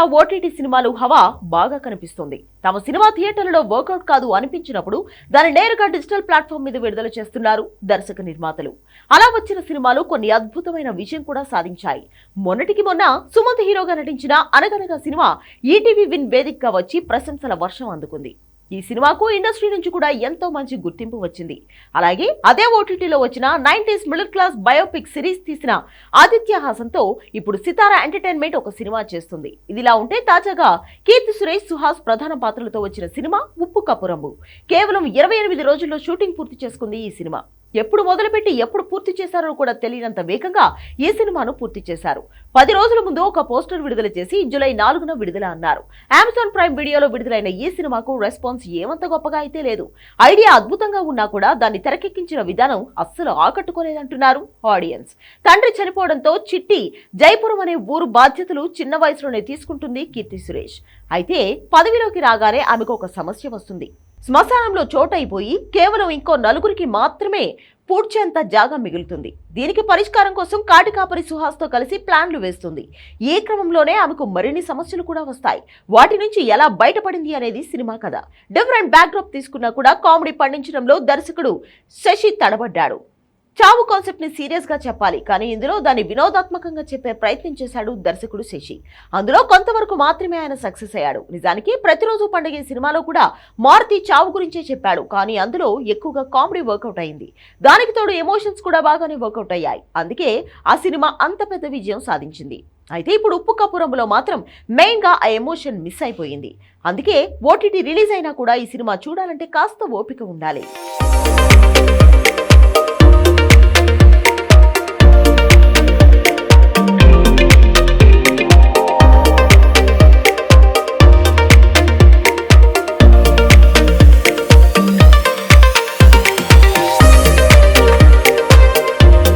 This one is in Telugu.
ఓటీటీ సినిమాలు హవా బాగా కనిపిస్తుంది. తమ సినిమా థియేటర్లలో వర్కౌట్ కాదు అనిపించినప్పుడు దాన్ని నేరుగా డిజిటల్ ప్లాట్ఫామ్ మీద విడుదల చేస్తున్నారు దర్శక నిర్మాతలు. అలా వచ్చిన సినిమాలు కొన్ని అద్భుతమైన విజయం కూడా సాధించాయి. మొన్నటికి మొన్న సుమంత్ హీరోగా నటించిన అనగనగా సినిమా ఈటీవీ విన్ వేదికగా వచ్చి ప్రశంసల వర్షం అందుకుంది. ఈ సినిమాకు ఇండస్ట్రీ నుంచి కూడా ఎంతో మంచి గుర్తింపు వచ్చింది. అలాగే అదే ఓటీటీలో వచ్చిన nineties middle class biopic series తీసిన ఆదిత్య హాసన్తో ఇప్పుడు సితారా ఎంటర్టైన్మెంట్ ఒక సినిమా చేస్తుంది. ఇదిలా ఉంటే తాజాగా కీర్తి సురేష్ సుహాస్ ప్రధాన పాత్రలతో వచ్చిన సినిమా ఉప్పు కపురంబు కేవలం ఇరవై ఎనిమిది రోజుల్లో షూటింగ్ పూర్తి చేసుకుంది ఈ సినిమా. ఎప్పుడు మొదలుపెట్టి ఎప్పుడు పూర్తి చేశారో కూడా తెలియనంత వేగంగా ఈ సినిమాను పూర్తి చేశారు. పది రోజుల ముందు ఒక పోస్టర్ విడుదల చేసి జూలై నాలుగున విడుదల అన్నారు. అమెజాన్ ప్రైమ్ వీడియోలో విడుదలైన ఈ సినిమాకు రెస్పాన్స్ ఏమంత గొప్పగా అయితే లేదు. ఐడియా అద్భుతంగా ఉన్నా కూడా దాన్ని తెరకెక్కించిన విధానం అస్సలు ఆకట్టుకోలేదంటున్నారు ఆడియన్స్. తండ్రి చనిపోవడంతో చిట్టి జైపురం అనే ఊరు బాధ్యతలు చిన్న వయసులోనే తీసుకుంటుంది కీర్తి సురేష్. అయితే పదవిలోకి రాగానే ఆమెకు ఒక సమస్య వస్తుంది. శ్మశానంలో చోటైపోయి కేవలం ఇంకో నలుగురికి మాత్రమే పూడ్చేంత జాగా మిగులుతుంది. దీనికి పరిష్కారం కోసం కాటికాపరి సుహాస్తో కలిసి ప్లాన్లు వేస్తుంది. ఈ క్రమంలోనే ఆమెకు మరిన్ని సమస్యలు కూడా వస్తాయి. వాటి నుంచి ఎలా బయటపడింది అనేది సినిమా కథ. డిఫరెంట్ బ్యాక్డ్రాప్ తీసుకున్నా కూడా కామెడీ పండించడంలో దర్శకుడు శశి తడబడ్డాడు. చావు కాన్సెప్ట్ని సీరియస్గా చెప్పాలి. కానీ ఇందులో దాన్ని వినోదాత్మకంగా చెప్పే ప్రయత్నం చేశాడు దర్శకుడు శశి. అందులో కొంతవరకు మాత్రమే ఆయన సక్సెస్ అయ్యాడు. నిజానికి ప్రతిరోజు పండుగ సినిమాలో కూడా మారుతి చావు గురించే చెప్పాడు. కానీ అందులో ఎక్కువగా కామెడీ వర్కౌట్ అయింది. దానికి తోడు ఎమోషన్స్ కూడా బాగానే వర్కౌట్ అయ్యాయి. అందుకే ఆ సినిమా అంత పెద్ద విజయం సాధించింది. అయితే ఇప్పుడు ఉప్పు కపురంలో మాత్రం మెయిన్గా ఆ ఎమోషన్ మిస్ అయిపోయింది. అందుకే ఓటీటీ రిలీజ్ అయినా కూడా ఈ సినిమా చూడాలంటే కాస్త ఓపిక ఉండాలి.